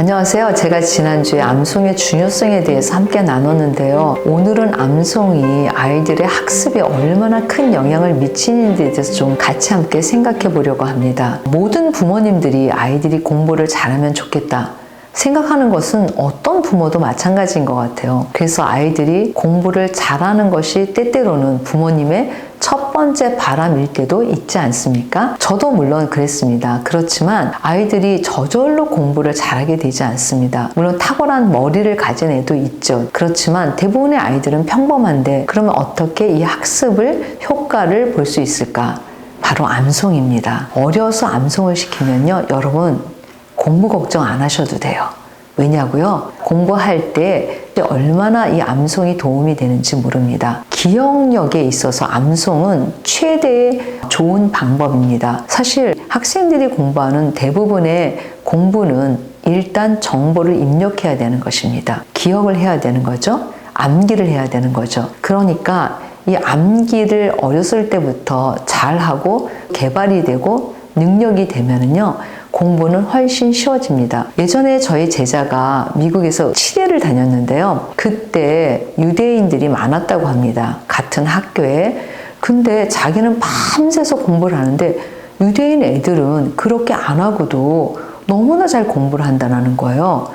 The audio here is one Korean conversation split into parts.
안녕하세요. 제가 지난주에 암송의 중요성에 대해서 함께 나눴는데요. 오늘은 암송이 아이들의 학습에 얼마나 큰 영향을 미치는지에 대해서 좀 같이 함께 생각해 보려고 합니다. 모든 부모님들이 아이들이 공부를 잘하면 좋겠다. 생각하는 것은 어떤 부모도 마찬가지인 것 같아요. 그래서 아이들이 공부를 잘하는 것이 때때로는 부모님의 첫 번째 바람일 때도 있지 않습니까? 저도 물론 그랬습니다. 그렇지만 아이들이 저절로 공부를 잘하게 되지 않습니다. 물론 탁월한 머리를 가진 애도 있죠. 그렇지만 대부분의 아이들은 평범한데 그러면 어떻게 이 학습을 효과를 볼 수 있을까? 바로 암송입니다. 어려서 암송을 시키면요, 여러분 공부 걱정 안 하셔도 돼요. 왜냐고요? 공부할 때 얼마나 이 암송이 도움이 되는지 모릅니다. 기억력에 있어서 암송은 최대의 좋은 방법입니다. 사실 학생들이 공부하는 대부분의 공부는 일단 정보를 입력해야 되는 것입니다. 기억을 해야 되는 거죠. 암기를 해야 되는 거죠. 그러니까 이 암기를 어렸을 때부터 잘하고 개발이 되고 능력이 되면은요, 공부는 훨씬 쉬워집니다. 예전에 저희 제자가 미국에서 치대를 다녔는데요. 그때 유대인들이 많았다고 합니다. 같은 학교에. 근데 자기는 밤새서 공부를 하는데 유대인 애들은 그렇게 안 하고도 너무나 잘 공부를 한다는 거예요.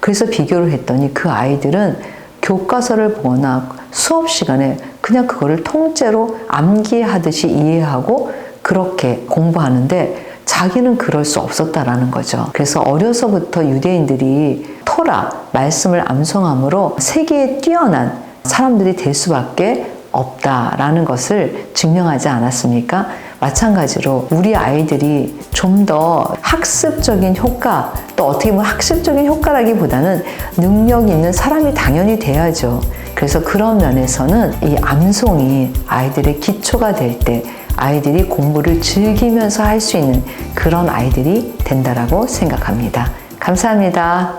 그래서 비교를 했더니 그 아이들은 교과서를 보거나 수업 시간에 그냥 그거를 통째로 암기하듯이 이해하고 그렇게 공부하는데 자기는 그럴 수 없었다라는 거죠. 그래서 어려서부터 유대인들이 토라, 말씀을 암송함으로 세계에 뛰어난 사람들이 될 수밖에 없다라는 것을 증명하지 않았습니까? 마찬가지로 우리 아이들이 좀 더 학습적인 효과, 또 어떻게 보면 학습적인 효과라기보다는 능력 있는 사람이 당연히 돼야죠. 그래서 그런 면에서는 이 암송이 아이들의 기초가 될 때 아이들이 공부를 즐기면서 할 수 있는 그런 아이들이 된다라고 생각합니다. 감사합니다.